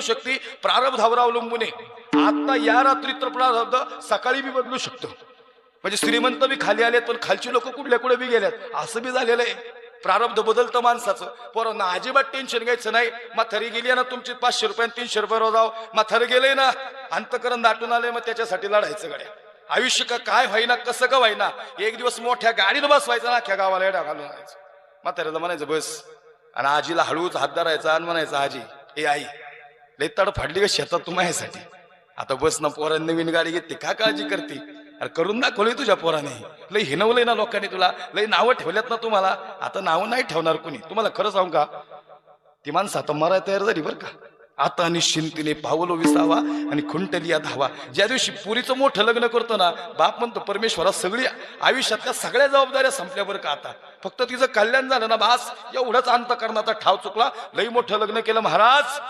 शक्ती. प्रारब्धावर अवलंबून आहे. आता या रात्री तर प्रारब्ध सकाळी बी बदलू शकतो. म्हणजे श्रीमंत बी खाली आलेत पण खालची लोक कुठल्या कुठे बी गेल्यात? असं बी झालेलं आहे. प्रारब्ध बदलतं माणसाचं. पोरांना अजिबात टेन्शन घ्यायचं नाही. म्हातारी गेली ना तुमची पाचशे रुपये तीनशे रुपये रोजाव. म्हातारी गेले ना अंतकरण दाटून आले मग त्याच्यासाठी लढायचं गड्या. आयुष्य का काय व्हायना कसं का व्हायना एक दिवस मोठ्या गाडीनं बसवायचं ना अख्ख्या गावाला एडा घालून आणायचं. म्हाताऱ्याला म्हणायचं बस. आणि आजीला हळूच हात धरायचा आणि म्हणायचं आजी ए आई लय तड फाडली का शेतात तू माझ्यासाठी. आता बस ना पोरांनी नवीन गाडी घेतली का काळजी करते? अरे करून दाखवलंय तुझ्या पोराने. लय हिनवलंय ना लोकांनी तुला. लय नावं ठेवल्यात ना तुम्हाला. आता नावं नाही ठेवणार कोणी. तुम्हाला खरं सांगू का? ती माणसं आता मरायला तयार झाली बरं का? आता निश्चिंतीने पावलो विसावा आणि खुंटलिया धावा. ज्या दिवशी पुरीचं मोठं लग्न करतो ना बाप म्हणतो परमेश्वरा सगळी आयुष्यातल्या सगळ्या जबाबदाऱ्या संपल्या बरं का आता. फक्त तिचं कल्याण झालं ना बास. एवढंच अंत करण्याचा ठाव चुकला. लई मोठं लग्न केलं महाराज.